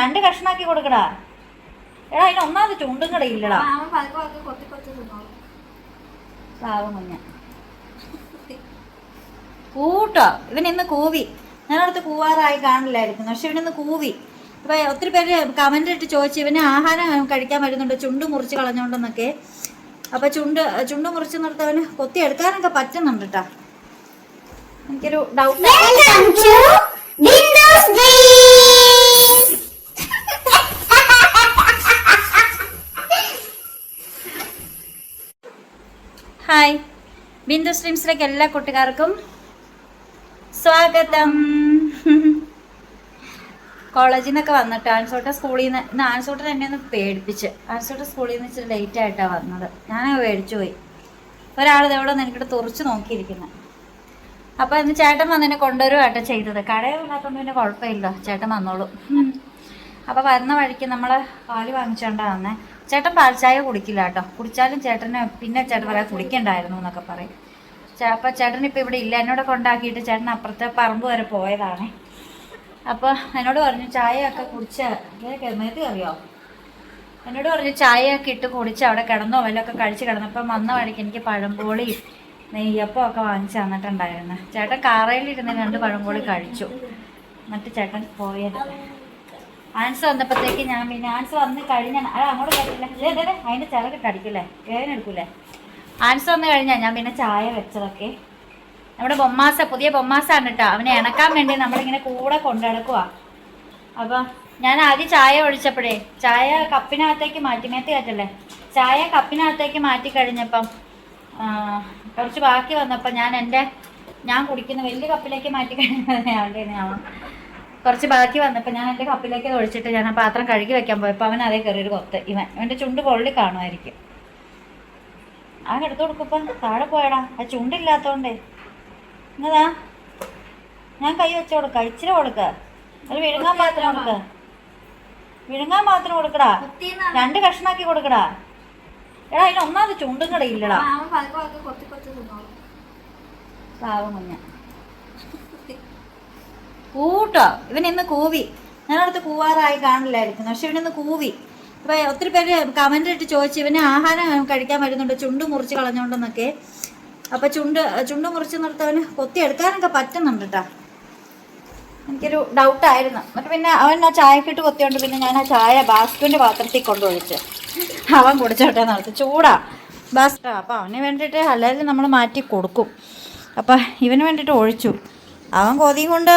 രണ്ട് കഷ്ണാക്കി കൊടുക്കടാ. എടാ അതിന് ഒന്നാമത് ചുണ്ടും കട ഇല്ലടാ. അവൻ മുഞ്ഞ കൂട്ടോ. ഇവൻ ഇന്ന് കൂവി. ഞാനടുത്ത് കൂവാറായി കാണില്ലായിരുന്നു പക്ഷെ ഇവനിന്ന് കൂവി. ഇപ്പൊ ഒത്തിരി പേര് കമന്റ് ഇട്ട് ചോദിച്ചു ഇവന് ആഹാരം കഴിക്കാൻ വരുന്നുണ്ട്. ചുണ്ട് മുറിച്ച് കളഞ്ഞോണ്ടെന്നൊക്കെ. അപ്പൊ ചുണ്ട് ചുണ്ട് മുറിച്ച് നിർത്തവന് കൊത്തി എടുക്കാനൊക്കെ പറ്റുന്നുണ്ട് കേട്ടാ എനിക്കൊരു ഡൗട്ട് ഹായ്. ബിന്ദു സ്ട്രീംസിലേക്ക് എല്ലാ കൂട്ടുകാർക്കും സ്വാഗതം. കോളേജിൽ നിന്നൊക്കെ വന്നിട്ട് ആൻസോട്ട സ്കൂളിൽ നിന്ന് ഇന്ന് ആൻസോട്ടൻ എന്നെ ഒന്ന് പേടിപ്പിച്ച്. ആൻസോട്ട സ്കൂളിൽ നിന്ന് ഇച്ചിരി ലേറ്റ് ആയിട്ടാണ് വന്നത്. ഞാൻ പേടിച്ചു പോയി. ഒരാൾ ഇതെവിടെ നിന്ന് എനിക്കിട്ട് തുറച്ച് നോക്കിയിരിക്കുന്നത് അപ്പോൾ ഇന്ന് ചേട്ടൻ വന്നെന്നെ കൊണ്ടുവരുവാട്ടോ ചെയ്തത്. കടയിൽ വന്നാത്തോണ്ട് പിന്നെ കുഴപ്പമില്ല. ചേട്ടൻ വന്നോളൂ. അപ്പോൾ വരുന്ന വഴിക്ക് നമ്മൾ പാൽ വാങ്ങിച്ചോണ്ടാ വന്നേ. ചേട്ടൻ പാൽ ചായ കുടിക്കില്ല കേട്ടോ. കുടിച്ചാലും ചേട്ടന് പിന്നെ ചേട്ടൻ പറയാം കുടിക്കണ്ടായിരുന്നു എന്നൊക്കെ പറയും. അപ്പൊ ചേട്ടൻ ഇപ്പൊ ഇവിടെ ഇല്ല. എന്നോട് കൊണ്ടാക്കിയിട്ട് ചേട്ടൻ അപ്പുറത്തെ പറമ്പ് വരെ പോയതാണ്. അപ്പോൾ എന്നോട് പറഞ്ഞു ചായയൊക്കെ കുടിച്ച് കിടന്നിട്ട് അറിയോ? എന്നോട് പറഞ്ഞു ചായയൊക്കെ ഇട്ട് കുടിച്ച് അവിടെ കിടന്നോ? വല്ലതൊക്കെ കഴിച്ച് കിടന്നപ്പോൾ വന്ന വഴിക്ക് എനിക്ക് പഴംപോളി നെയ്യപ്പം ഒക്കെ വാങ്ങിച്ചു തന്നിട്ടുണ്ടായിരുന്നു. ചേട്ടൻ കാറയിലിരുന്ന് രണ്ട് പഴംപോളി കഴിച്ചു. എന്നിട്ട് ചേട്ടൻ പോയത്. ആൻസ് വന്നപ്പോഴത്തേക്ക് ഞാൻ പിന്നെ ആൻസർ വന്ന് കഴിഞ്ഞാൽ അത് അങ്ങോട്ട് കേട്ടില്ല. അതെ അതെ അതിന്റെ ചിറകിട്ട് അടിക്കില്ലേ? വേദന എടുക്കൂലേ ആൻസ് വന്ന് കഴിഞ്ഞാൽ ഞാൻ പിന്നെ ചായ വെച്ചതൊക്കെ. നമ്മുടെ ബൊമ്മാസ പുതിയ ബൊമ്മാസാണ് കേട്ടോ അവനെ ഇണക്കാൻ വേണ്ടി നമ്മളിങ്ങനെ കൂടെ കൊണ്ടുനടക്കുക അപ്പം ഞാൻ ആദ്യം ചായ ഒഴിച്ചപ്പോഴേ ചായ കപ്പിനകത്തേക്ക് മാറ്റി മേത്ത് കയറ്റല്ലേ? ചായ കപ്പിനകത്തേക്ക് മാറ്റി കഴിഞ്ഞപ്പം കുറച്ച് ബാക്കി വന്നപ്പോൾ ഞാൻ എന്റെ ഞാൻ കുടിക്കുന്ന വലിയ കപ്പിലേക്ക് മാറ്റി കഴിഞ്ഞാൽ ഞാൻ കുറച്ച് ബാക്കി വന്നപ്പോൾ ഞാൻ എന്റെ കപ്പിലേക്ക് ഒഴിച്ചിട്ട് ഞാൻ ആ പാത്രം കഴുകി വെക്കാൻ പോയപ്പോൾ അവൻ അതേ കയറിയൊരു കൊത്ത്. ഇവൻ അവന്റെ ചുണ്ട് പൊള്ളി കാണുമായിരിക്കും. ആ എടുത്തു കൊടുക്കപ്പം താഴെ പോയടാ ആ ചുണ്ടില്ലാത്തോണ്ടേ. എന്നതാ ഞാൻ കൈ വെച്ച് കൊടുക്ക ഇച്ചിരി കൊടുക്ക. ഒരു വിഴുങ്ങാൻ പാത്രം കൊടുക്ക. വിഴുങ്ങാൻ പാത്രം കൊടുക്കടാ. രണ്ട് കഷ്ണാക്കി കൊടുക്കടാ. എടാ അതിന് ഒന്നാമത് ചുണ്ടും കൂടെ ഇല്ലടാ അവൻ പാവം കുഞ്ഞ. കൂട്ടോ. ഇവൻ ഇന്ന് കൂവി. ഞാനടുത്ത് കൂവാറായി കാണില്ലായിരുന്നു പക്ഷെ ഇവനിന്ന് കൂവി. അപ്പൊ ഒത്തിരി പേര് കമന്റ് ഇട്ട് ചോദിച്ചു ഇവന് ആഹാരം കഴിക്കാൻ വരുന്നുണ്ട്? ചുണ്ട് മുറിച്ച് കളഞ്ഞോണ്ടെന്നൊക്കെ. അപ്പൊ ചുണ്ട് ചുണ്ട് മുറിച്ച് നിർത്തവന് കൊത്തി എടുക്കാനൊക്കെ പറ്റുന്നുണ്ട് കേട്ടാ എനിക്കൊരു ഡൗട്ടായിരുന്നു എന്നിട്ട് പിന്നെ അവൻ ആ ചായക്കിട്ട് കൊത്തിയോണ്ട് പിന്നെ ഞാൻ ആ ചായ ബാസ്കുവിന്റെ പാത്രത്തിൽ കൊണ്ടുപോയിച്ച് അവൻ കുടിച്ചോട്ടെ നടത്തി ചൂടാ. ബാസ്റ്റാ അപ്പം അവന് വേണ്ടിയിട്ട് അല്ലെങ്കിൽ നമ്മൾ മാറ്റി കൊടുക്കും. അപ്പം ഇവന് വേണ്ടിയിട്ട് ഒഴിച്ചു. അവൻ കൊതിയും കൊണ്ട്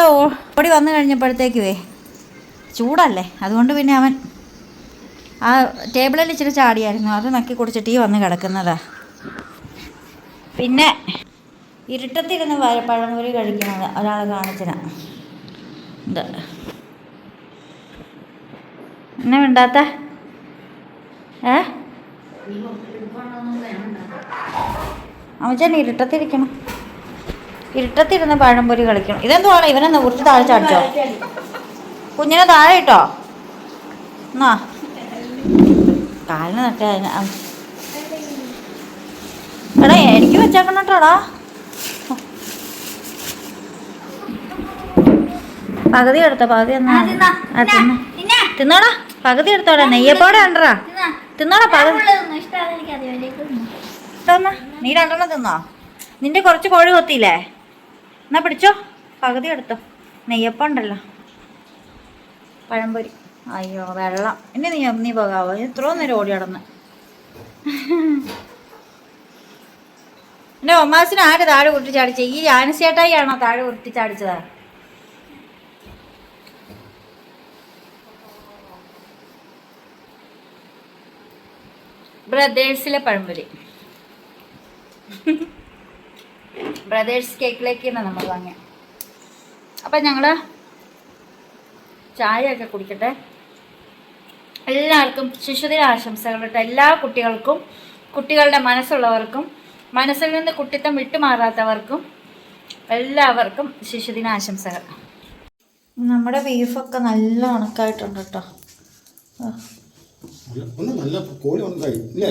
ഓടി വന്നു കഴിഞ്ഞപ്പോഴത്തേക്കുവേ ചൂടല്ലേ? അതുകൊണ്ട് പിന്നെ അവൻ ആ ടേബിളിൽ ഇച്ചിരി ചാടിയായിരുന്നു. അത് നക്കി കുടിച്ചിട്ട് ഈ വന്ന് കിടക്കുന്നതാ. പിന്നെ ഇരുട്ടത്തിരുന്ന് പഴംപൊരി കഴിക്കുന്നത് ഒരാൾ കാണിച്ചിന എന്നെ മിണ്ടാത്ത? ഏ? അമ്മച്ചൻ ഇരുട്ടത്തിരിക്കണം. ഇരുട്ടത്തിരുന്ന് പഴംപൊരി കളിക്കണം. ഇതെന്തുവാണ്? ഇവനെ കുറച്ച് താഴെ ചാടിച്ചോ. കുഞ്ഞിനെ താഴെ ഇട്ടോ. എന്നാ. കാലിന് നട്ടാ എടാ എനിക്ക് വെച്ചേക്കണം കേട്ടോടാ പകുതി എടുത്തോ പകുതി എന്നാ. തിന്നോടാ പകുതി എടുത്തോടാ. നെയ്യപ്പോടെ ഉണ്ടറാ തിന്നോടാ പകുതി. നീ രണ്ടെണ്ണം തിന്നോ? നിന്റെ കുറച്ച് കോഴി കൊത്തിയില്ലേ? എന്നാ പിടിച്ചോ? പകുതി എടുത്തോ. നെയ്യപ്പം ഉണ്ടല്ലോ. പഴംപൊരി. അയ്യോ വെള്ളം. ഇനി നീ നീ പോകാവോ? എത്രയോ നേരം ഓടി നടന്ന്. എന്റെ ഒമാസിന് ആര് താഴെ ഉരുട്ടി ചാടിച്ചത് ഈ ആനസേട്ടായി ആണോ താഴെ ഉരുട്ടി ചാടിച്ചതാ? ബ്രദേഴ്സിലെ പഴംപൊരി. ബ്രദേഴ്സ് കേക്കിലേക്ക് തന്നെ നമ്മൾ വാങ്ങിയ. അപ്പം ഞങ്ങൾ ചായയൊക്കെ കുടിക്കട്ടെ. എല്ലാവർക്കും ശിശുദിന ആശംസകൾ കേട്ടോ. എല്ലാ കുട്ടികൾക്കും കുട്ടികളുടെ മനസ്സുള്ളവർക്കും മനസ്സിൽ നിന്ന് കുട്ടിത്തം വിട്ടുമാറാത്തവർക്കും എല്ലാവർക്കും ശിശുദിന ആശംസകൾ. നമ്മുടെ ബീഫൊക്കെ നല്ല ഉണക്കായിട്ടുണ്ട് കേട്ടോ. ഒന്ന് നല്ല കോഴി ഉണക്കായി ഇല്ലേ?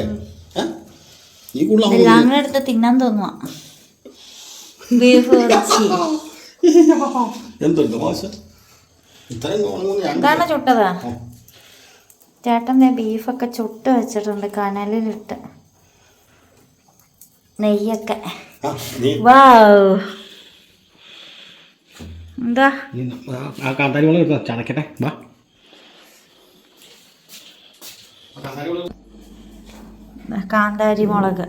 ഈ കൂടുതൽ എല്ലാം കൂടെ എടുത്ത് തിന്നാൻ തോന്നുക ബീഫ് ഇറച്ചി എന്തുണ്ട് ഞാൻ എന്താണ് ചുട്ടതാ. ചേട്ടൻ ബീഫൊക്കെ ചുട്ട് വെച്ചിട്ടുണ്ട് കനലിലിട്ട്. നെയ്യൊക്കെ. വാവ് എന്താ? കാന്താരി മുളക് എടുത്തോ? ചതക്കട്ടെ വാ. കാന്താരി മുളക്.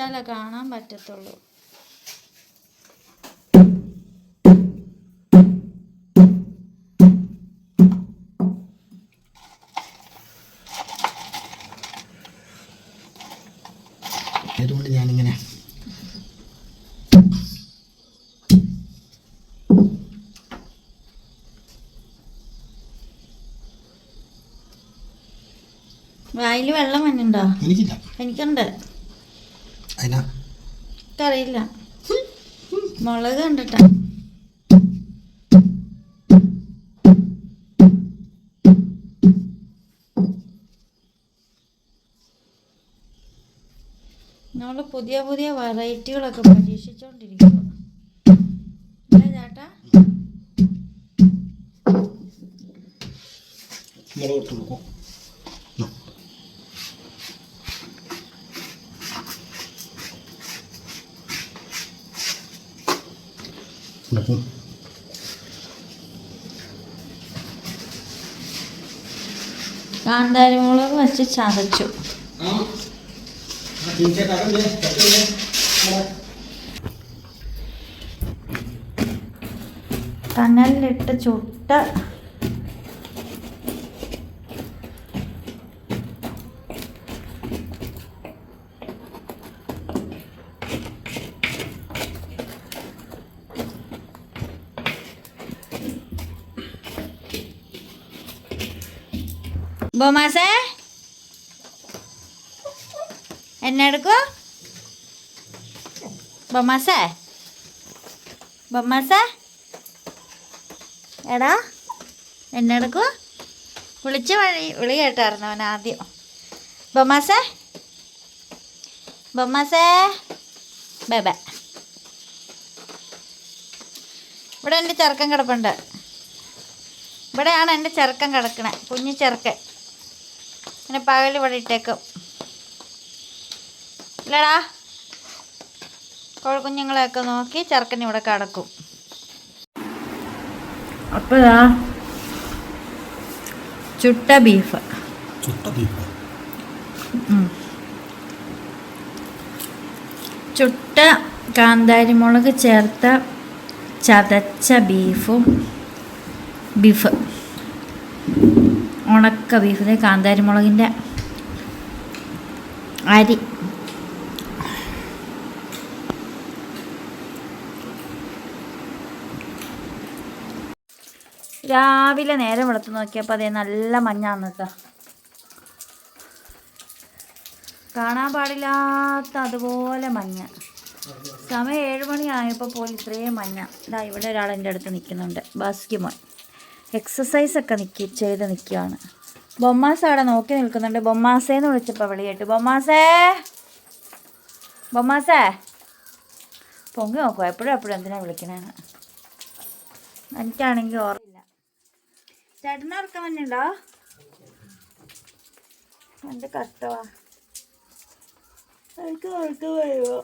ഇടിച്ചാലേ കാണാൻ പറ്റത്തുള്ളൂ. അതുകൊണ്ട് ഞാനിങ്ങനെ? വായിൽ വെള്ളം വന്നിണ്ടോ എനിക്കില്ല. എനിക്കുണ്ട്. എനിക്കറിയില്ല മുളക് കണ്ടിട്ടാ. നമ്മൾ പുതിയ പുതിയ വെറൈറ്റികളൊക്കെ പരീക്ഷിച്ചോണ്ടിരിക്കുക അല്ലേ ചേട്ടാ? മുളക് ഇട്ട് നോക്കും കാന്താരി മുളക് വെച്ച് ചതച്ചു. കനലിലിട്ട് ചുട്ട ബൊമാസേ? എന്നെ എടുക്കോ. ബൊമാസേ? ബൊമാസേ? എടാ എന്നെ എടുക്കൂ. വിളിച്ച വഴി വിളി കേട്ടായിരുന്നു അവൻ ആദ്യം. ബൊമാസേ? ബൊമാസേ? ബേബ ഇവിടെ എന്റെ ചെറുക്കൻ കിടപ്പുണ്ട്. ഇവിടെയാണ് എന്റെ ചെറുക്കൻ കിടക്കണേ കുഞ്ഞു ചെറുക്കൻ. പിന്നെ പകൽ ഇവിടെ ഇട്ടേക്കും. ഇല്ലടാ. കോഴിക്കുഞ്ഞുങ്ങളെയൊക്കെ നോക്കി ചെറുക്കൻ ഇവിടെ കിടക്കും. അപ്പോഴാ? ചുട്ട ബീഫ്. ചുട്ട ബീഫ്. ചുട്ട കാന്താരിമുളക് ചേർത്ത ചതച്ച ബീഫും ബീഫ്. ഉണക്ക ബീഫിലെ കാന്താരി മുളകിന്റെ അരി. രാവിലെ നേരം വെളുത്ത് നോക്കിയപ്പോൾ അതേ നല്ല മഞ്ഞാന്ന് കേട്ടോ കാണാൻ പാടില്ലാത്ത അതുപോലെ മഞ്ഞ. സമയം ഏഴ് മണിയായപ്പോൾ പോലും ഇത്രയും മഞ്ഞ. ഇതാ ഇവിടെ ഒരാൾ എന്റെ അടുത്ത് നിൽക്കുന്നുണ്ട് ബാസ്കിമോൻ എക്സസൈസ് ഒക്കെ നിൽക്കി ചെയ്ത് നിൽക്കുകയാണ് ബൊമ്മാസ അവിടെ നോക്കി നിൽക്കുന്നുണ്ട്. ബൊമ്മാസേന്ന് വിളിച്ചപ്പോൾ വിളിയായിട്ട് ബൊമ്മാസേ! ബൊമ്മാസേ! പൊങ്ങി നോക്കുക എപ്പോഴും എപ്പോഴും എന്തിനാണ് വിളിക്കണേന്ന്. എനിക്കാണെങ്കിൽ ഓർമ്മയില്ല. ചേട്ടന് ഉറക്കം വന്നുണ്ടോ? എന്റെ കഷ്ടവാ എനിക്ക് ഉറക്കം വരുമോ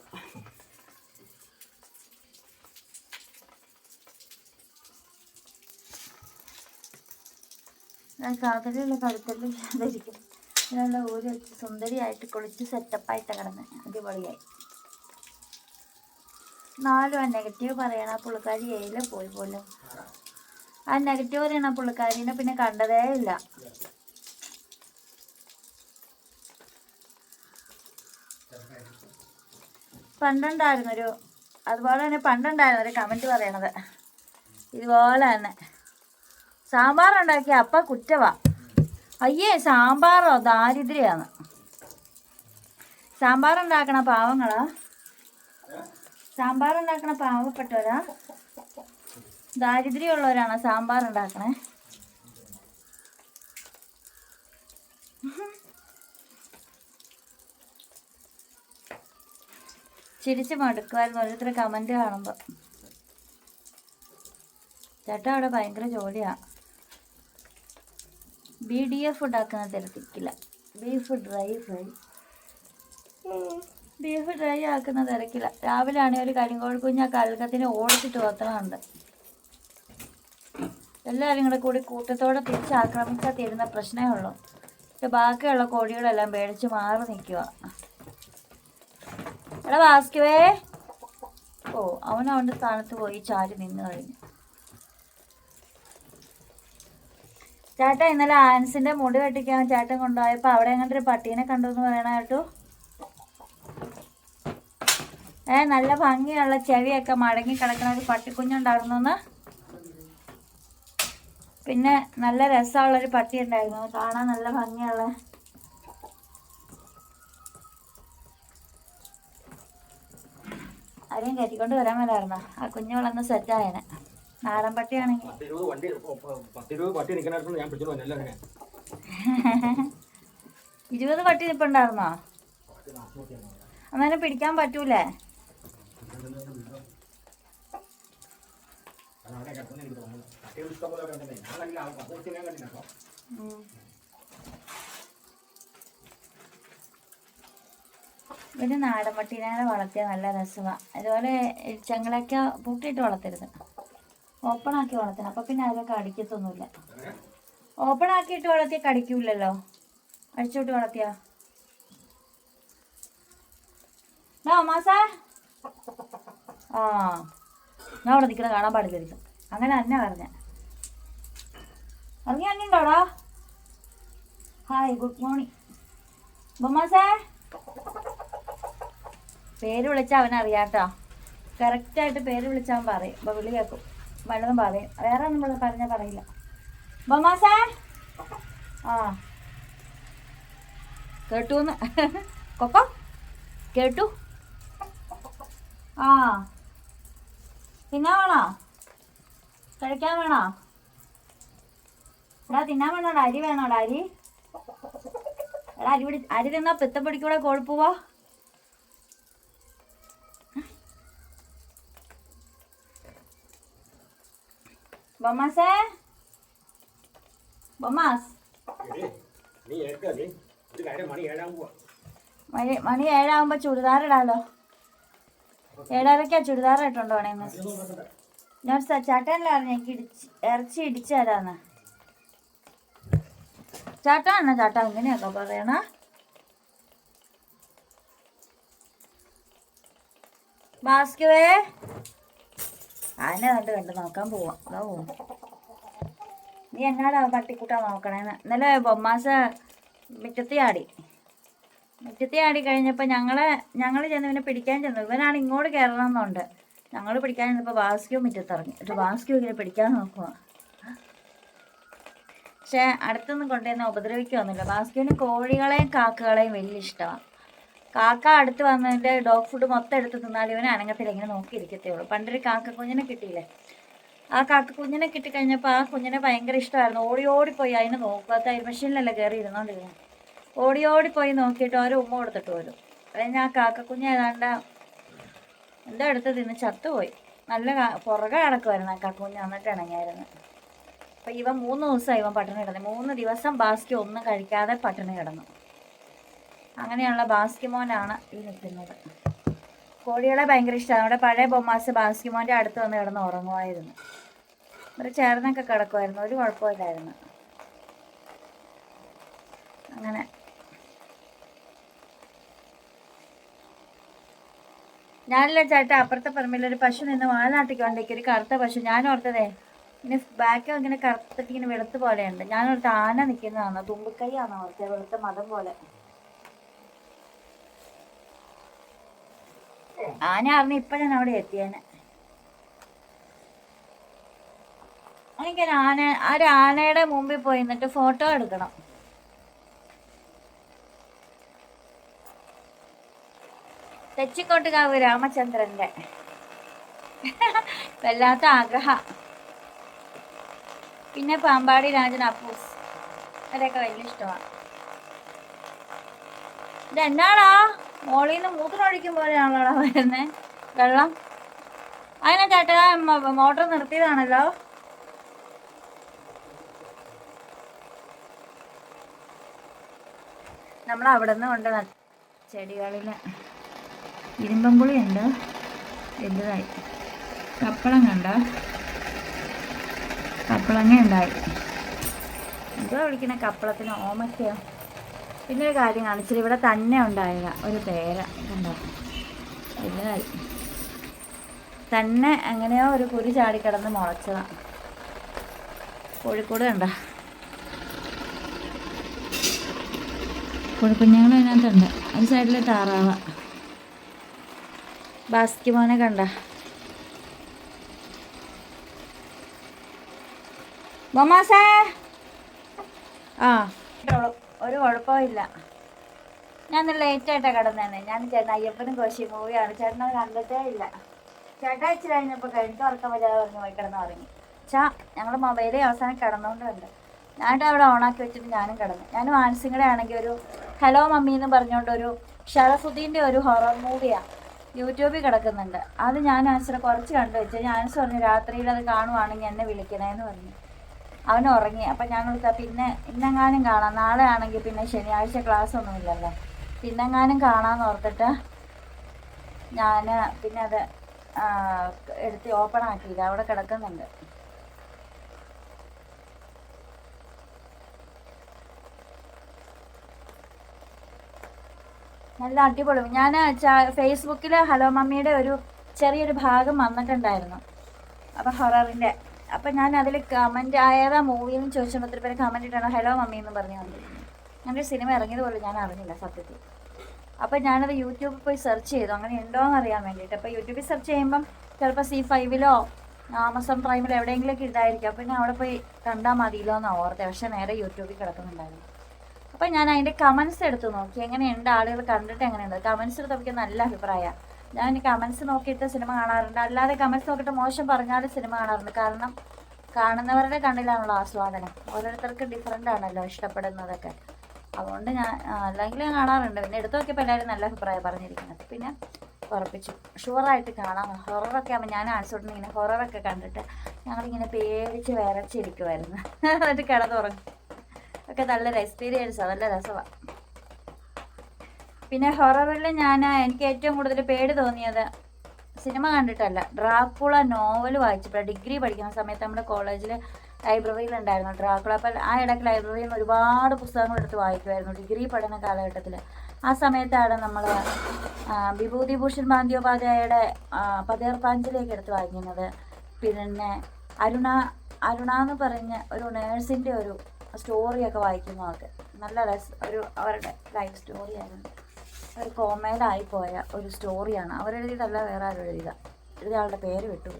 ഞാൻ കാതലുള്ള കഴുത്തെല്ലാം ധരിക്കും നല്ല ഊരി വെച്ച് സുന്ദരിയായിട്ട് കുളിച്ച് സെറ്റപ്പായിട്ട് കിടന്ന് അടിപൊളിയായി. നാലും ആ നെഗറ്റീവ് പറയണ പുള്ളിക്കാരി ഏയിലെ പോയി പോലും. ആ നെഗറ്റീവ് പറയണ പുള്ളിക്കാരിനെ പിന്നെ കണ്ടതേ ഇല്ല. പണ്ടുണ്ടായിരുന്നൊരു അതുപോലെ തന്നെ പണ്ടുണ്ടായിരുന്നൊരു കമന്റ് പറയണത്. ഇതുപോലെ തന്നെ. സാമ്പാർ ഉണ്ടാക്കിയ അപ്പ കുറ്റവാ. അയ്യേ സാമ്പാറോ? ദാരിദ്ര്യാണ്. സാമ്പാർ ഉണ്ടാക്കണ പാവങ്ങളാ? സാമ്പാർ ഉണ്ടാക്കണ പാവപ്പെട്ടവരാ? ദാരിദ്ര്യമുള്ളവരാണ് സാമ്പാർ ഉണ്ടാക്കണേ ചിരിച്ച് മടുക്കുമായിരുന്നു ഓരോരുത്തർ കമന്റ് കാണുമ്പോ. ചേട്ടാ അവിടെ ഭയങ്കര ജോലിയാ. ബി ഡി എഫ് ഉണ്ടാക്കുന്ന തിരക്കില്ല beef dry fry. Beef dry ആക്കുന്ന തിരക്കില്ല. രാവിലെ ആണെങ്കിൽ ഒരു കരിങ്കോഴി കുഞ്ഞ് ആ ഓടിച്ചിട്ട് വത്തണമുണ്ട് എല്ലാവരും കൂടെ കൂടി കൂട്ടത്തോടെ തിരിച്ച് ആക്രമിച്ചാൽ തീരുന്ന പ്രശ്നമേ ഉള്ളൂ. പക്ഷെ ബാക്കിയുള്ള കോഴികളെല്ലാം പേടിച്ച് മാറി നിൽക്കുക എടാ വാസ്കുവേ. ഓ അവൻ അവന്റെ സ്ഥാനത്ത് പോയി ചാരി നിന്ന് കഴിഞ്ഞു. ചേട്ടാ ഇന്നലെ ആൻസിന്റെ മുടി വെട്ടിക്കാൻ ചേട്ടൻ കൊണ്ടുപോയപ്പോ അവിടെ എങ്ങനത്തെ ഒരു പട്ടീനെ കണ്ടു എന്ന് പറയണ കേട്ടു. ഏ നല്ല ഭംഗിയുള്ള ചെവിയൊക്കെ മടങ്ങി കിടക്കുന്ന ഒരു പട്ടിക്കുഞ്ഞുണ്ടായിരുന്നു പിന്നെ നല്ല രസമുള്ള ഒരു പട്ടി ഉണ്ടായിരുന്നു കാണാൻ നല്ല ഭംഗിയുള്ള. ആരെയും കയറ്റിക്കൊണ്ട് വരാൻ മേലായിരുന്നോ? ആ കുഞ്ഞു വളർന്ന് സെറ്റായനെ നാടൻ പട്ടിയാണെങ്കിൽ പത്തിരുപത് വണ്ടി പത്തിരുപത് പട്ടി ഇപ്പൊ ഞാൻ അങ്ങനെ. ഇരുപത് പട്ടി നിൽപ്പുണ്ടായിരുന്നോ അന്നേരം പിടിക്കാൻ പറ്റൂലേ. പിന്നെ നാടൻ പട്ടീനെ വളർത്തിയ നല്ല രസമാണ് അതുപോലെ ചെങ്ങളൊക്കെ പൂട്ടിയിട്ട് വളർത്തരുത്. ഓപ്പൺ ആക്കി വളർത്തണം. അപ്പൊ പിന്നെ അതൊക്കെ അടിക്കത്തൊന്നുമില്ല. ഓപ്പൺ ആക്കിയിട്ട് വളർത്തിയ കടിക്കൂലല്ലോ അടിച്ചോട്ട് വളർത്തിയ? ആ ഞാൻ അവിടെ നിൽക്കുന്നത് കാണാൻ പാടില്ലായിരിക്കും. അങ്ങനെ തന്നെ പറഞ്ഞ. ഇറങ്ങി അന്നുണ്ടോടാ ഹായ് ഗുഡ് മോർണിംഗ് ബൊമാസേ പേര് വിളിച്ചാൽ അവനറിയാട്ടോ കറക്റ്റായിട്ട് പേര് വിളിച്ചാൽ പറയും. അപ്പോൾ വിളി വല്ലതും പറയും വേറെ നമ്മൾ പറഞ്ഞാൽ പറയില്ല. ബൊമാസ ആ. കേട്ടൂന്ന്. കൊക്ക? കേട്ടു. ആ. തിന്നാൻ വേണോ? കഴിക്കാൻ വേണോ? എടാ തിന്നാൻ വേണോടാ അരി വേണോടാ അരി എടാ അരി പിടി അരി തിന്നാ പിത്തം പിടിക്കൂടെ കൊഴുപ്പുവോ ഏൽക്കുക നീ ഒരു മണി മണി ഏഴാകുമ്പോ ചുരിദാർ ഇടാലോ ഏഴരക്കാ ചുരിദാർ ഇട്ടുണ്ടോ ഞാൻ സ- പറഞ്ഞു എനിക്ക് ഇടിച്ച് ഇറച്ചി ഇടിച്ചു തരാന്ന് ചേട്ടാണ് ചേട്ടാ ഇങ്ങനെയൊക്കെ പറയണ ബാസ്കുവേ ആനെ കണ്ട് കണ്ട് നോക്കാൻ പോവാം. അതാ നീ എന്നാടാ പട്ടിക്കൂട്ടാ നോക്കണേന്ന്? ഇന്നലെ ബൊമ്മാസ മുറ്റത്തി ആടി. മുറ്റത്തി ആടി കഴിഞ്ഞപ്പോൾ ഞങ്ങളെ ഞങ്ങൾ ചെന്ന് ഇവനെ പിടിക്കാൻ ചെന്നു. ഇവനാണ് ഇങ്ങോട്ട് കയറണം എന്നുണ്ട് ഞങ്ങൾ പിടിക്കാൻ ചെന്നപ്പോൾ ബാസ്ക്യൂ മുറ്റത്തിറങ്ങി. ഒരു ബാസ്ക്യൂ ഇങ്ങനെ പിടിക്കാൻ നോക്കുക പക്ഷേ അടുത്തൊന്നും കൊണ്ടുവന്ന് ഉപദ്രവിക്കൊന്നുമില്ല ബാസ്ക്യൂവിന് കോഴികളെയും കാക്കകളെയും വലിയ ഇഷ്ടമാണ് കാക്ക അടുത്ത് വന്നതിന്റെ ഡോഗ് ഫുഡ് മൊത്തം എടുത്ത് തിന്നാൽ ഇവൻ അനങ്ങത്തില്ല ഇങ്ങനെ നോക്കിയിരിക്കത്തേ ഉള്ളൂ പണ്ടൊരു കാക്ക കുഞ്ഞിനെ കിട്ടിയില്ലേ? ആ കാക്ക കുഞ്ഞിനെ കിട്ടിക്കഴിഞ്ഞപ്പോൾ ആ കുഞ്ഞിനെ ഭയങ്കര ഇഷ്ടമായിരുന്നു. ഓടി ഓടിപ്പോയി അതിനെ നോക്കുക. തൈ മെഷീനിലല്ലേ കയറി ഇരുന്നോണ്ടിരുന്നു ഓടി ഓടിപ്പോയി നോക്കിയിട്ട് ഓരോ ഉമ്മ കൊടുത്തിട്ട് വരും അല്ലെങ്കിൽ ആ കാക്ക കുഞ്ഞ് ഏതാണ്ട് എന്തോ എടുത്ത് തിന്ന് ചത്തുപോയി. നല്ല പുറകെ കിടക്കുമായിരുന്നു ആ കാക്കുഞ്ഞ് വന്നിട്ട് ഇണങ്ങിയായിരുന്നു. അപ്പം ഇവൻ മൂന്ന് ദിവസമായി ഇവൻ പട്ടിണി കിടന്നു. മൂന്ന് ദിവസം ബാസ്കി ഒന്നും കഴിക്കാതെ പട്ടിണി കിടന്നു. അങ്ങനെയുള്ള ബാസ്കിമോനാണ് ഈ നിൽക്കുന്നത്. കോഴികളെ ഭയങ്കര ഇഷ്ടമാണ്. നമ്മുടെ പഴയ ബൊമ്മാസ് ബാസ്കിമോന്റെ അടുത്ത് വന്ന് കിടന്ന് ഉറങ്ങുമായിരുന്നു. ഇവർ ചേർന്നൊക്കെ കിടക്കുമായിരുന്നു. ഒരു കുഴപ്പമില്ലായിരുന്നു. അങ്ങനെ. ഞാനില്ല ചേട്ടാ അപ്പുറത്തെ പറമ്പിലൊരു പശു നിന്ന് വാലാട്ടിക്കൊണ്ടേക്ക് ഒരു കറുത്ത പശു. ഞാൻ ഓർത്തതേ ഇങ്ങനെ ബാക്ക് ഇങ്ങനെ കറുത്തിട്ട് ഇങ്ങനെ വെളുത്ത് പോലെയുണ്ട്. ഞാൻ ഓർത്ത് ആന നിൽക്കുന്നതാണോ? തുമ്പിക്കൈയാണോ ഓർത്തത് വെളുത്ത മതം പോലെ. ആന അറിഞ്ഞ ഇപ്പോഴാണ് അവിടെ എത്തിയേനെ. എനിക്കൊരു ആന ഒരു ആനയുടെ മുമ്പിൽ പോയി നിന്നിട്ട് ഫോട്ടോ എടുക്കണം. തെച്ചിക്കോട്ടുകാവ് രാമചന്ദ്രന്റെ വല്ലാത്ത ആഗ്രഹ. പിന്നെ പാമ്പാടി രാജൻ അപ്പൂസ്. അതൊക്കെ വലിയ ഇഷ്ടമാണ്. ഇതെന്നാടാ? മോളിൽ നിന്ന് പോലെയാണല്ലോ അവിടെ വരുന്നേ. വെള്ളം. അതിനെ ചേട്ടാ മോട്ടർ നിർത്തിയതാണല്ലോ. നമ്മൾ അവിടെ നിന്ന് കൊണ്ട് ചെടികളിൽ ഇരുമ്പമ്പുളിയുണ്ട് വലുതായി കപ്പളം കണ്ട കപ്പളങ്ങ ഉണ്ടായി. എന്താ വിളിക്കുന്ന കപ്പളത്തിന് ഓമയ്ക്കയോ പിന്നെ ഒരു കാര്യം കാണിച്ചില്ല ഇവിടെ തന്നെ ഉണ്ടായതാ. ഒരു പേര കണ്ടോ? വലുതായി തന്നെ എങ്ങനെയോ ഒരു കുരു ചാടിക്കിടന്ന് മുളച്ചതാ. കോഴിക്കോട് കണ്ട? കോഴിക്കുഞ്ഞുങ്ങൾ അതിനകത്തുണ്ട്. ഒരു സൈഡിൽ താറാവ. ബാസ്കി മോനെ കണ്ട? ബൊമാസേ ആ. ഒരു കുഴപ്പമില്ല. ഞാൻ ഇന്ന് ആയിട്ടാ കിടന്നേനെ. ഞാൻ ചേട്ടൻ അയ്യപ്പനും കോശി മൂവിയാണ് ചേട്ടൻ അത് കണ്ടിട്ടേ ഇല്ല. ചേട്ടാ ഇച്ചിരി കഴിഞ്ഞപ്പോൾ കഴിഞ്ഞിട്ട് ഉറക്കം വരാതെ പറഞ്ഞു പോയി കിടന്ന് ഉറങ്ങി. ചാ ഞങ്ങൾ മൊബൈലിൽ അവസാനം കിടന്നുകൊണ്ടുണ്ട് ഞാനിട്ട് അവിടെ ഓണാക്കി വെച്ചിട്ട് ഞാനും കിടന്നു. ഞാൻ മാനസിംഗടെ ആണെങ്കിൽ ഒരു ഹലോ മമ്മി എന്ന് പറഞ്ഞുകൊണ്ട് ഒരു ഷറഫുദ്ദീന്റെ ഒരു ഹൊറർ മൂവിയാണ് യൂട്യൂബിൽ കിടക്കുന്നുണ്ട്. അത് ഞാൻ ആൻസർ കുറച്ച് കണ്ടു വെച്ചാൽ ഞാൻ ആൻസർ പറഞ്ഞു രാത്രിയിൽ അത് കാണുവാണെങ്കിൽ എന്നെ വിളിക്കണേന്ന് പറഞ്ഞു. അവൻ ഉറങ്ങി അപ്പം ഞാൻ വിളിച്ചാൽ പിന്നെ ഇന്നെങ്ങാനും കാണാം. നാളെ ആണെങ്കിൽ പിന്നെ ശനിയാഴ്ച ക്ലാസ് ഒന്നുമില്ലല്ലോ പിന്നെങ്ങാനും കാണാന്ന് ഓർത്തിട്ട് ഞാൻ പിന്നെ അത് എടുത്ത് ഓപ്പൺ ആക്കിയില്ല. അവിടെ കിടക്കുന്നുണ്ട്. നല്ല അടിപൊളി. ഞാൻ ഫേസ്ബുക്കിൽ ഹലോ മമ്മിയുടെ ഒരു ചെറിയൊരു ഭാഗം വന്നിട്ടുണ്ടായിരുന്നു. അപ്പോൾ ഹൊററിന്റെ അപ്പം ഞാൻ അതിൽ കമന്റ് ആയതാ മൂവിയെന്ന് ചോദിച്ചപ്പോൾ ഒത്തിരി പേര് കമന്റ് ഇട്ടാണ്. ഹലോ മമ്മി എന്ന് പറഞ്ഞു വന്നത് അങ്ങനെ സിനിമ ഇറങ്ങിയത് പോലും ഞാൻ അറിഞ്ഞില്ല സത്യത്തിൽ. അപ്പം ഞാനത് യൂട്യൂബിൽ പോയി സെർച്ച് ചെയ്തു. അങ്ങനെ ഉണ്ടോ എന്ന് അറിയാൻ വേണ്ടിയിട്ട്. അപ്പോൾ യൂട്യൂബിൽ സെർച്ച് ചെയ്യുമ്പം ചിലപ്പോൾ സി ഫൈവിലോ ആമസോൺ പ്രൈമിലോ എവിടെയെങ്കിലുമൊക്കെ ഇതായിരിക്കും. അപ്പം ഞാൻ അവിടെ പോയി കണ്ടാൽ മതിയല്ലോ എന്ന് ഓർത്തെ പക്ഷേ നേരെ യൂട്യൂബിൽ കിടക്കുന്നുണ്ടായിരുന്നു. അപ്പം ഞാൻ അതിന്റെ കമൻസ് എടുത്ത് നോക്കി. എങ്ങനെയുണ്ട്? ആളുകൾ കണ്ടിട്ട് എങ്ങനെയുണ്ട്? കമൻസ് എടുത്തപ്പോൾ നല്ല അഭിപ്രായമാണ്. ഞാൻ കമൻസ് നോക്കിയിട്ട് സിനിമ കാണാറുണ്ട്. അല്ലാതെ കമൻസ് നോക്കിയിട്ട് മോശം പറഞ്ഞാലും സിനിമ കാണാറുണ്ട്. കാരണം കാണുന്നവരുടെ കണ്ണിലാണല്ലോ ആസ്വാദനം. ഓരോരുത്തർക്ക് ഡിഫറെന്റ് ആണല്ലോ ഇഷ്ടപ്പെടുന്നതൊക്കെ. അതുകൊണ്ട് ഞാൻ അല്ലെങ്കിൽ ഞാൻ കാണാറുണ്ട്. പിന്നെ എടുത്തു നോക്കിയപ്പോൾ എല്ലാവരും നല്ല അഭിപ്രായം പറഞ്ഞിരിക്കുന്നത്. പിന്നെ ഉറപ്പിച്ചു. ഷുവറായിട്ട് കാണാം. ഹൊററൊക്കെ ആകുമ്പോൾ ഞാൻ ആൻസോട്ടിന് ഇങ്ങനെ ഹൊററൊക്കെ കണ്ടിട്ട് ഞങ്ങളിങ്ങനെ പേടിച്ച് വരച്ചിരിക്കുമായിരുന്നു എന്നിട്ട് കിടന്നുറങ്ങും. ഒക്കെ നല്ലൊരു എക്സ്പീരിയൻസ് നല്ല രസമാണ് പിന്നെ ഹൊററിൽ ഞാൻ എനിക്ക് ഏറ്റവും കൂടുതൽ പേടി തോന്നിയത് സിനിമ കണ്ടിട്ടല്ല. ഡ്രാക്കുള നോവൽ വായിച്ചപ്പോൾ ഡിഗ്രി പഠിക്കുന്ന സമയത്ത് നമ്മുടെ കോളേജിൽ ലൈബ്രറിയിൽ ഉണ്ടായിരുന്നു. ഡ്രാക്കുള. അപ്പോൾ ആ ഇടയ്ക്ക് ലൈബ്രറിയിൽ നിന്ന് ഒരുപാട് പുസ്തകങ്ങൾ എടുത്ത് വായിക്കുമായിരുന്നു ഡിഗ്രി പഠന കാലഘട്ടത്തിൽ ആ സമയത്താണ് നമ്മൾ വിഭൂതിഭൂഷൺ ബാന്ധ്യോപാധ്യായയുടെ പതേർപ്പാഞ്ചലിയൊക്കെ എടുത്ത് വായിക്കുന്നത്. പിന്നെ അരുണ അരുണ എന്ന് പറഞ്ഞ ഒരു നേഴ്സിന്റെ ഒരു സ്റ്റോറിയൊക്കെ വായിക്കുന്നതൊക്കെ. നല്ല രസ ഒരു അവരുടെ ലൈഫ് സ്റ്റോറിയായിരുന്നു. ഒരു കോമേഡായിപ്പോയ പോയ ഒരു സ്റ്റോറിയാണ് അവരെഴുതിയതല്ല വേറെ ആരും എഴുതിയത. എഴുതിയ ആളുടെ പേര് വിട്ടു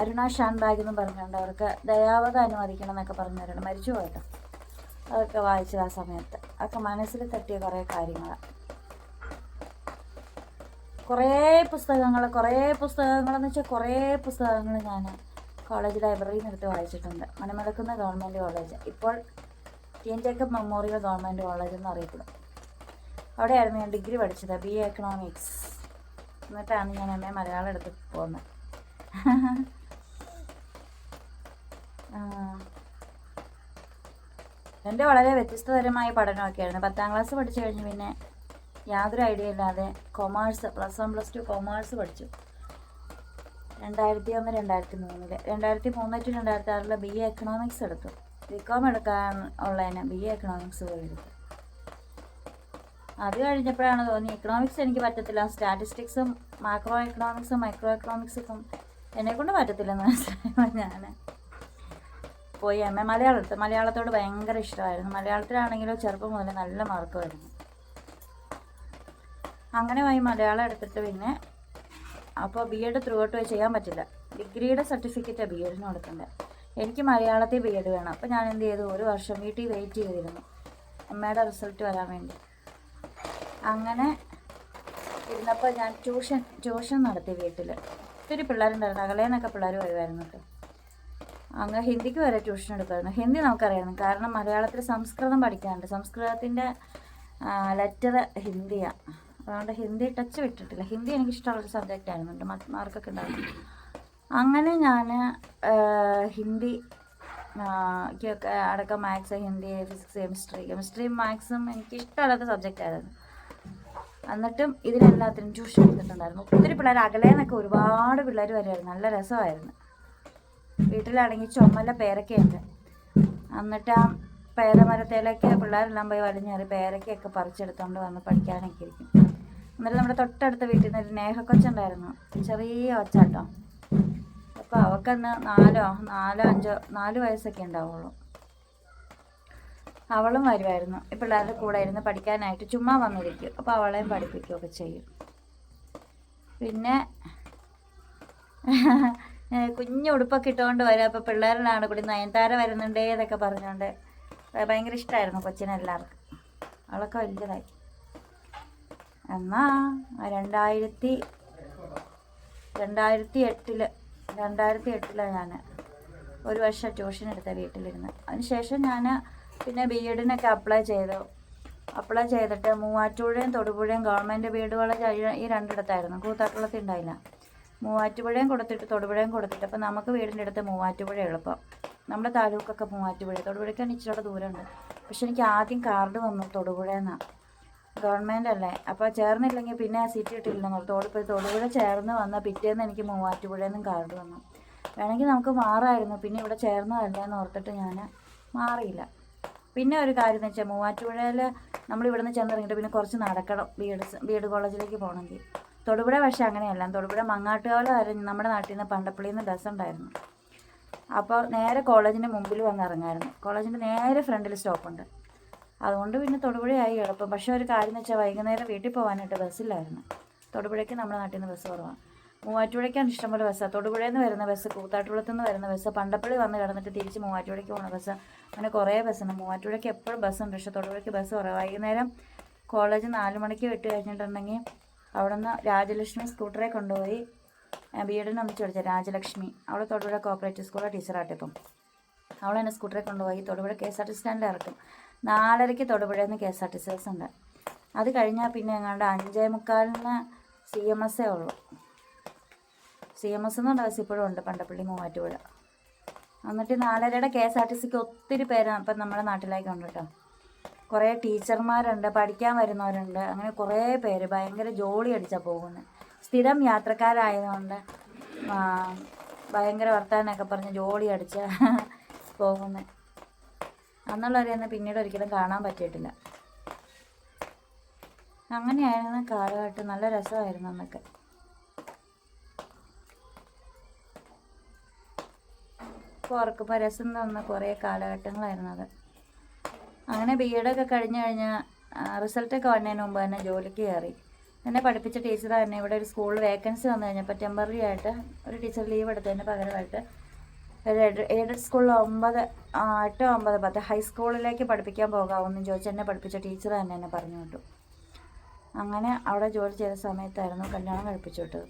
അരുണ ഷാൻ ബാഗ് എന്ന് പറഞ്ഞുകൊണ്ട് അവർക്ക് ദയാവത അനുവദിക്കണം എന്നൊക്കെ പറഞ്ഞവരാണ് മരിച്ചു പോയിട്ടോ അതൊക്കെ വായിച്ചത് ആ സമയത്ത്. അതൊക്കെ മനസ്സിൽ തട്ടിയ കുറേ കാര്യങ്ങളാണ് കുറേ പുസ്തകങ്ങൾ കുറേ പുസ്തകങ്ങളെന്ന് വെച്ചാൽ കുറേ പുസ്തകങ്ങൾ ഞാൻ കോളേജ് ലൈബ്രറിയിൽ നിന്ന് എടുത്ത് വായിച്ചിട്ടുണ്ട്. മണിമലക്കുന്ന ഗവൺമെന്റ് കോളേജ് ഇപ്പോൾ T N Jacob memorial government college എന്ന് അറിയപ്പെടും. അവിടെയായിരുന്നു ഞാൻ ഡിഗ്രി പഠിച്ചത് ബി എ എക്കണോമിക്സ് എന്നിട്ടാണ് ഞാൻ എം എ മലയാളം എടുത്ത് പോകുന്നത് എന്റെ വളരെ വ്യത്യസ്തതരമായ പഠനമൊക്കെയായിരുന്നു. പത്താം ക്ലാസ് പഠിച്ചു കഴിഞ്ഞ് പിന്നെ യാതൊരു ഐഡിയ ഇല്ലാതെ commerce plus one plus two commerce പഠിച്ചു. രണ്ടായിരത്തി ഒന്ന് രണ്ടായിരത്തി മൂന്നിൽ രണ്ടായിരത്തി മൂന്ന് ടു രണ്ടായിരത്തി ആറിൽ ബി എ എക്കണോമിക്സ് എടുത്തു. ബി കോം എടുക്കാൻ ഉള്ളതിന് ബി എ എക്കണോമിക്സ് പോയി എടുത്തു. അത് കഴിഞ്ഞപ്പോഴാണ് തോന്നി എക്കണോമിക്സ് എനിക്ക് പറ്റത്തില്ല. സ്റ്റാറ്റിസ്റ്റിക്സും മാക്രോ എക്കണോമിക്സും മൈക്രോ എക്കണോമിക്സും എന്നെക്കൊണ്ട് പറ്റത്തില്ലെന്ന് മനസ്സിലായപ്പോൾ ഞാൻ പോയി എം എ മലയാളത്ത്. മലയാളത്തോട് ഭയങ്കര ഇഷ്ടമായിരുന്നു. മലയാളത്തിലാണെങ്കിലോ ചെറുപ്പം മുതൽ നല്ല മാർക്ക് വരുന്നു. അങ്ങനെ പോയി മലയാളം എടുത്തിട്ട് പിന്നെ അപ്പോൾ ബി എഡ് ത്രൂ ഔട്ട് ചെയ്യാൻ പറ്റില്ല. ഡിഗ്രിയുടെ സർട്ടിഫിക്കറ്റ് ബി എഡിന് കൊടുക്കേണ്ടത് എനിക്ക് മലയാളത്തിൽ ബി എഡ് വേണം. അപ്പോൾ ഞാൻ എന്ത് ചെയ്തു? ഒരു വർഷം വീട്ടിൽ വെയിറ്റ് ചെയ്തിരുന്നു. എം റിസൾട്ട് വരാൻ വേണ്ടി. അങ്ങനെ ഇരുന്നപ്പോൾ ഞാൻ ട്യൂഷൻ ട്യൂഷൻ നടത്തി വീട്ടിൽ ഒത്തിരി പിള്ളേരുണ്ടായിരുന്നു അകലേന്നൊക്കെ പിള്ളേർ വരുമായിരുന്നു അങ്ങ് ഹിന്ദിക്ക് വരെ ട്യൂഷൻ എടുക്കുമായിരുന്നു ഹിന്ദി നമുക്കറിയായിരുന്നു കാരണം മലയാളത്തിൽ സംസ്കൃതം പഠിക്കാനുണ്ട്. സംസ്കൃതത്തിന്റെ ലെറ്റർ ഹിന്ദിയാണ് അതുകൊണ്ട് ഹിന്ദി ടച്ച് വിട്ടിട്ടില്ല. ഹിന്ദി എനിക്ക് ഇഷ്ടമുള്ളൊരു സബ്ജക്റ്റ് ആയിരുന്നുണ്ട് മാർക്കൊക്കെ ഉണ്ടായിരുന്നു. അങ്ങനെ ഞാൻ ഹിന്ദി അടക്കം maths Hindi physics chemistry chemistry മാത്സും എനിക്ക് ഇഷ്ടമല്ലാത്ത സബ്ജക്റ്റ് ആയിരുന്നു. എന്നിട്ടും ഇതിനെല്ലാത്തിനും ട്യൂഷൻ എടുത്തിട്ടുണ്ടായിരുന്നു. ഒത്തിരി പിള്ളേർ അകലേന്നൊക്കെ ഒരുപാട് പിള്ളേർ വരുമായിരുന്നു നല്ല രസമായിരുന്നു. വീട്ടിലാണെങ്കിൽ ചുമല പേരക്കയുണ്ട് എന്നിട്ട് ആ പേരമരത്തേലൊക്കെ പിള്ളേരെല്ലാം പോയി വലിഞ്ഞേറി പേരക്കയൊക്കെ പറിച്ചെടുത്തോണ്ട് വന്ന് പഠിക്കാനൊക്കെ ഇരിക്കും. എന്നിട്ട് നമ്മുടെ തൊട്ടടുത്ത വീട്ടിൽ നിന്ന് ഒരു നേഹ കൊച്ചുണ്ടായിരുന്നു ചെറിയ ഒച്ചാട്ടോ. അപ്പോൾ അവക്കന്ന് നാലോ നാലോ അഞ്ചോ നാല് വയസ്സൊക്കെ ഉണ്ടാവുള്ളൂ. അവളും വരുമായിരുന്നു. ഈ പിള്ളേരുടെ കൂടെ ഇരുന്ന് പഠിക്കാനായിട്ട് ചുമ്മാ വന്നിരിക്കും. അപ്പോൾ അവളെയും പഠിപ്പിക്കുകയൊക്കെ ചെയ്യും. പിന്നെ കുഞ്ഞു ഉടുപ്പൊക്കെ ഇട്ടുകൊണ്ട് വരും. അപ്പോൾ പിള്ളേരിലാണ് കൂടി നയൻതാര വരുന്നുണ്ടേ എന്നൊക്കെ പറഞ്ഞുകൊണ്ട് ഭയങ്കര ഇഷ്ടമായിരുന്നു കൊച്ചിനെല്ലാവർക്കും. അവളൊക്കെ വലുതായി. എന്നാ രണ്ടായിരത്തി രണ്ടായിരത്തി എട്ടിൽ രണ്ടായിരത്തി എട്ടിലാണ് ഞാൻ ഒരു വർഷം ട്യൂഷൻ എടുത്ത വീട്ടിലിരുന്ന്. അതിനുശേഷം ഞാൻ പിന്നെ ബി എഡിനൊക്കെ അപ്ലൈ ചെയ്തു. അപ്ലൈ ചെയ്തിട്ട് മൂവാറ്റുപുഴയും തൊടുപുഴയും ഗവൺമെന്റ് ബി എഡ് കോളേജ് ഈ- രണ്ടിടത്തായിരുന്നു. കൂത്താട്ടുളത്തിൽ ഉണ്ടായില്ല. മൂവാറ്റുപുഴയും കൊടുത്തിട്ട് തൊടുപുഴയും കൊടുത്തിട്ട് അപ്പോൾ നമുക്ക് വീടിന്റെ അടുത്ത് മൂവാറ്റുപുഴ എളുപ്പം. നമ്മുടെ താലൂക്കൊക്കെ മൂവാറ്റുപുഴ. തൊടുപുഴയ്ക്കാണ് ഇച്ചിരി ദൂരമുണ്ട്. പക്ഷെ എനിക്ക് ആദ്യം കാർഡ് വന്നു തൊടുപുഴയെന്നാണ് ഗവൺമെന്റ് അല്ലേ. അപ്പോൾ ചേർന്നില്ലെങ്കിൽ പിന്നെ ആ സീറ്റ് കിട്ടില്ലെന്ന് തൊടുപുഴ തൊടുപുഴ ചേർന്ന് വന്ന പിറ്റേന്ന് എനിക്ക് മൂവാറ്റുപുഴയിൽ നിന്നും കാർഡ് വന്നു. വേണമെങ്കിൽ നമുക്ക് മാറായിരുന്നു പിന്നെ ഇവിടെ ചേർന്നതല്ലേ എന്ന് ഓർത്തിട്ട് ഞാൻ മാറിയില്ല. പിന്നെ ഒരു കാര്യം എന്ന് വെച്ചാൽ മൂവാറ്റുപുഴയിൽ നമ്മൾ ഇവിടുന്ന് ചെന്നിറങ്ങിയിട്ട് പിന്നെ കുറച്ച് നടക്കണം ബി എഡ് ബി എഡ് കോളേജിലേക്ക് പോകണമെങ്കിൽ തൊടുപുഴ പക്ഷേ അങ്ങനെയല്ല. തൊടുപുഴ മങ്ങാട്ടുകാല വരെ നമ്മുടെ നാട്ടിൽ നിന്ന് പണ്ടപ്പള്ളിയിൽ നിന്ന് ബസ് ഉണ്ടായിരുന്നു അപ്പോൾ നേരെ കോളേജിന്റെ മുമ്പിൽ വന്ന് ഇറങ്ങായിരുന്നു. കോളേജിന്റെ നേരെ ഫ്രണ്ടിൽ സ്റ്റോപ്പുണ്ട്. അതുകൊണ്ട് പിന്നെ തൊടുപുഴയായി എളുപ്പം. പക്ഷേ ഒരു കാര്യം എന്ന് വെച്ചാൽ വൈകുന്നേരം വീട്ടിൽ പോകാനായിട്ട് ബസ്സില്ലായിരുന്നു. തൊടുപുഴയ്ക്ക് നമ്മുടെ നാട്ടിൽ നിന്ന് ബസ് കുറവാണ് മൂവാറ്റുപുഴയ്ക്കാണ് ഇഷ്ടംപോലെ ബസ്. തൊടുപുഴയിൽ നിന്ന് വരുന്ന ബസ് കൂത്താട്ടുകുളത്ത് നിന്ന് വരുന്ന ബസ് പണ്ടപ്പള്ളി വന്ന് കിടന്നിട്ട് തിരിച്ച് മൂവാറ്റുപുഴയ്ക്ക് പോകുന്ന ബസ്. അങ്ങനെ കുറേ ബസ്സുണ്ട് മൂവാറ്റുപുഴയ്ക്ക് എപ്പോഴും ബസ്സുണ്ട് പക്ഷേ തൊടുപുഴയ്ക്ക് ബസ് കുറവ്. വൈകുന്നേരം കോളേജ് നാല് മണിക്ക് വിട്ട് കഴിഞ്ഞിട്ടുണ്ടെങ്കിൽ അവിടെ നിന്ന് രാജലക്ഷ്മി സ്കൂട്ടറെ കൊണ്ടുപോയി ബി എഡിന് ഒന്നിച്ച് പഠിച്ച രാജലക്ഷ്മി. അവൾ തൊടുപുഴ കോപ്പറേറ്റീവ് സ്കൂളിലെ ടീച്ചറായിട്ട് ഇപ്പം. അവൾ എന്നെ സ്കൂട്ടറെ കൊണ്ടുപോയി Thodupuzha K S R T സ്റ്റാൻഡിൽ ഇറക്കും. നാലരയ്ക്ക് തൊടുപുഴയിൽ നിന്ന് K S R T C bus ഉണ്ട്. അത് കഴിഞ്ഞാൽ പിന്നെ എങ്ങാണ്ട് അഞ്ചേ മുക്കാലിന് സി എം എസ്സേ ഉള്ളൂ. സി എം എസ് എന്നുണ്ട് ഇപ്പോഴും ഉണ്ട് പണ്ടപ്പള്ളി മൂവാറ്റുപുഴ. എന്നിട്ട് നാലരയുടെ കെ എസ് ആർ ടി സിക്ക് ഒത്തിരി പേരാണ് ഇപ്പം നമ്മുടെ നാട്ടിലേക്കുണ്ട് കേട്ടോ. കുറേ ടീച്ചർമാരുണ്ട് പഠിക്കാൻ വരുന്നവരുണ്ട് അങ്ങനെ കുറേ പേര് ഭയങ്കര ജോളി അടിച്ചാൽ പോകുന്നത്. സ്ഥിരം യാത്രക്കാരായതുകൊണ്ട് ഭയങ്കര വർത്താനൊക്കെ പറഞ്ഞ് ജോളി അടിച്ച് പോകുന്നത്. അന്നുള്ളവരെയൊന്നും പിന്നീട് ഒരിക്കലും കാണാൻ പറ്റിയിട്ടില്ല. അങ്ങനെയായിരുന്നു കാലഘട്ടം. നല്ല രസമായിരുന്നു അന്നൊക്കെ. ഇപ്പോൾ പരസ്യം രസം തന്ന കുറേ കാലഘട്ടങ്ങളായിരുന്നു അത്. അങ്ങനെ ബി എഡൊക്കെ കഴിഞ്ഞ് കഴിഞ്ഞാൽ റിസൾട്ടൊക്കെ വന്നതിന് മുമ്പ് തന്നെ ജോലിക്ക് കയറി. എന്നെ പഠിപ്പിച്ച ടീച്ചർ തന്നെ ഇവിടെ ഒരു സ്കൂളിൽ വേക്കൻസി വന്നു കഴിഞ്ഞപ്പോൾ ടെമ്പററി ആയിട്ട് ഒരു ടീച്ചർ ലീവ് എടുത്തതിന് പകരമായിട്ട് എയ്ഡഡ് സ്കൂളിൽ ഒമ്പത് എട്ട് ഒമ്പത് പത്ത് ഹൈസ്കൂളിലേക്ക് പഠിപ്പിക്കാൻ പോകാമെന്നും ചോദിച്ച് എന്നെ പഠിപ്പിച്ച ടീച്ചർ തന്നെ എന്നെ പറഞ്ഞു വിട്ടു. അങ്ങനെ അവിടെ ജോലി ചെയ്ത സമയത്തായിരുന്നു കല്യാണം കഴിപ്പിച്ചു വിട്ടത്.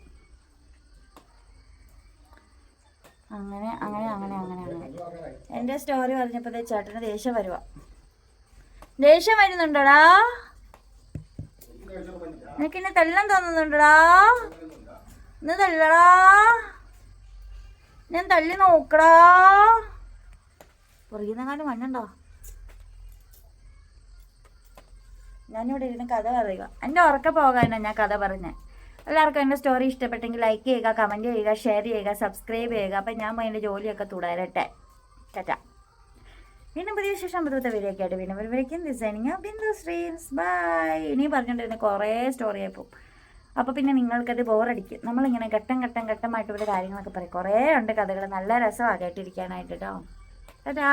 അങ്ങനെ അങ്ങനെ അങ്ങനെ അങ്ങനെ അങ്ങനെ. എന്റെ സ്റ്റോറി പറഞ്ഞപ്പോൾ ചേട്ടന് ദേഷ്യം വരുവാ. ദേഷ്യം വരുന്നുണ്ടടാ. നിനക്ക് എന്നെ തെല്ലം തോന്നുന്നുണ്ടടാ. ഇന്ന് തല്ലടാ. ഞാൻ തല്ലി നോക്കടാ. പുറകിന്ന കാലം മണ്ണുണ്ടോ ഞാനിവിടെ ഇരുന്ന് കഥ പറയുക. എന്റെ ഉറക്ക പോകാനാണ് ഞാൻ കഥ പറഞ്ഞത് എല്ലാവർക്കും എന്റെ സ്റ്റോറി ഇഷ്ടപ്പെട്ടെങ്കിൽ ലൈക്ക് ചെയ്യുക കമന്റ് ചെയ്യുക ഷെയർ ചെയ്യുക സബ്സ്ക്രൈബ് ചെയ്യുക. അപ്പം ഞാൻ എന്റെ ജോലിയൊക്കെ തുടരട്ടെ. ചേട്ടാ വീണ്ടും പുതിയ വിശേഷം പുതുത്ത വീഡിയോ ആയിട്ട് വീണ്ടും വരുമ്പോഴേക്കും ഡിസൈനിങ് ബിന്ദു സ്ട്രീംസ് ബൈ ഇനി പറഞ്ഞുകൊണ്ടിരുന്ന കുറേ സ്റ്റോറി ആയിപ്പോൾ അപ്പോൾ പിന്നെ നിങ്ങൾക്കത് ബോറടിക്കും നമ്മളിങ്ങനെ ഘട്ടം ഘട്ടം ഘട്ടമായിട്ട് ഇവിടെ കാര്യങ്ങളൊക്കെ പറയും. കുറേ ഉണ്ട് കഥകൾ നല്ല രസമാണ് കേട്ടിരിക്കാനായിട്ട് കേട്ടോ ടാറ്റാ.